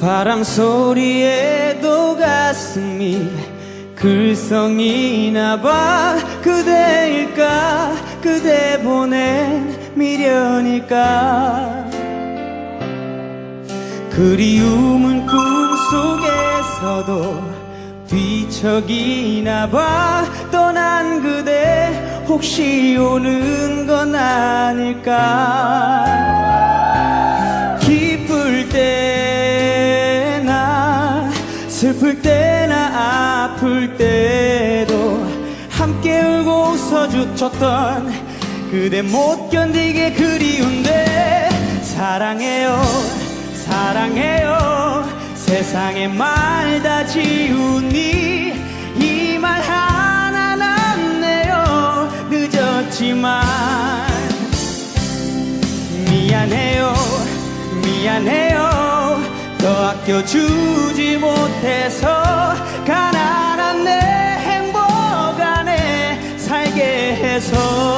바람 소리에도 가슴이 글썽이 나 봐. 그대일까? 그대 보낸 미련일까? 그리움은 꿈속에서도 뒤척이나 봐. 떠난 그대 혹시 오는 건 아닐까 슬플 때나 아플 때도 함께 울고 웃어주쳤던 그대 못 견디게 그리운데 사랑해요 사랑해요. 세상에 말 다 지우니 이 말 하나 남네요. 늦었지만. 미안해요 미안해요 더 아껴주지 못해서 가난한 내 행복 안에 살게 해서